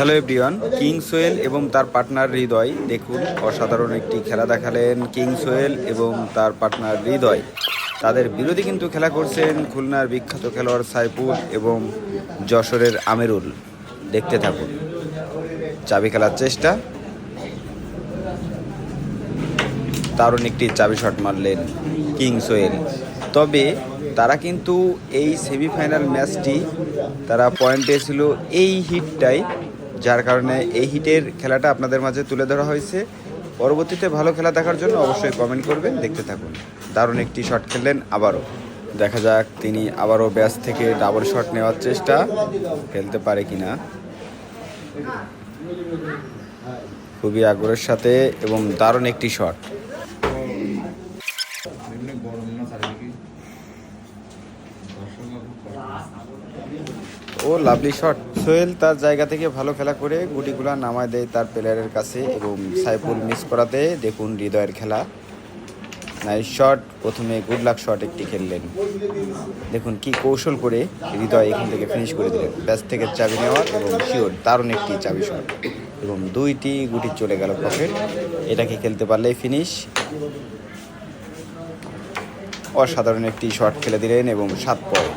Hello everyone, king Soyel এবং তার partner হৃদয়, দেখুন, অসাধারণ একটি খেলা দেখালেন কিং সোয়েল এবং তার পার্টনার হৃদয়। তাদের বিরোধী কিন্তু খেলা করছেন খুলনার বিখ্যাত খেলোয়াড় সাইফুল এবং যশোরের আমিরুল। দেখতে থাকুন। চাবি খেলার চেষ্টা। দারুণ একটি চাবি শট মারলেন কিং সোয়েল তবে তারা কিন্তু এই সেমিফাইনাল ম্যাচটি তারা পয়েন্ট পেয়েছিল এই হিটটাই যার কারণে এই হিটের খেলাটা আপনাদের মাঝে তুলে ধরা হয়েছে। পরবর্তীতে ভালো খেলা দেখার জন্য অবশ্যই কমেন্ট করবেন, দেখতে থাকুন। দারুণ একটি শট খেললেন আবারও। দেখা যাক তিনি আবারও ব্যাস থেকে ডাবল শট নেওয়ার চেষ্টা খেলতে পারে কি না খুবই আগ্রহের সাথে এবং দারুণ একটি শট ও লাভলি শট সোহেল তার জায়গা থেকে ভালো খেলা করে গুটিগুলা নামায় দেয় তার প্লেয়ারের কাছে এবং সাইফুল মিস করাতে দেখুন হৃদয়ের খেলা। নাইস শট প্রথমে গুড লাক শট একটি খেললেন। দেখুন কি কৌশল করে হৃদয় এখান থেকে ফিনিশ করে দিলেন। ব্যাস থেকে চাবি নেওয়া এবং শিওর দারুণ একটি চাবি শট এবং দুইটি গুটি চলে গেল পকেট এটাকে খেলতে পারলেই ফিনিশ অসাধারণ একটি শট খেলে দিলেন এবং সাত পয়েন্ট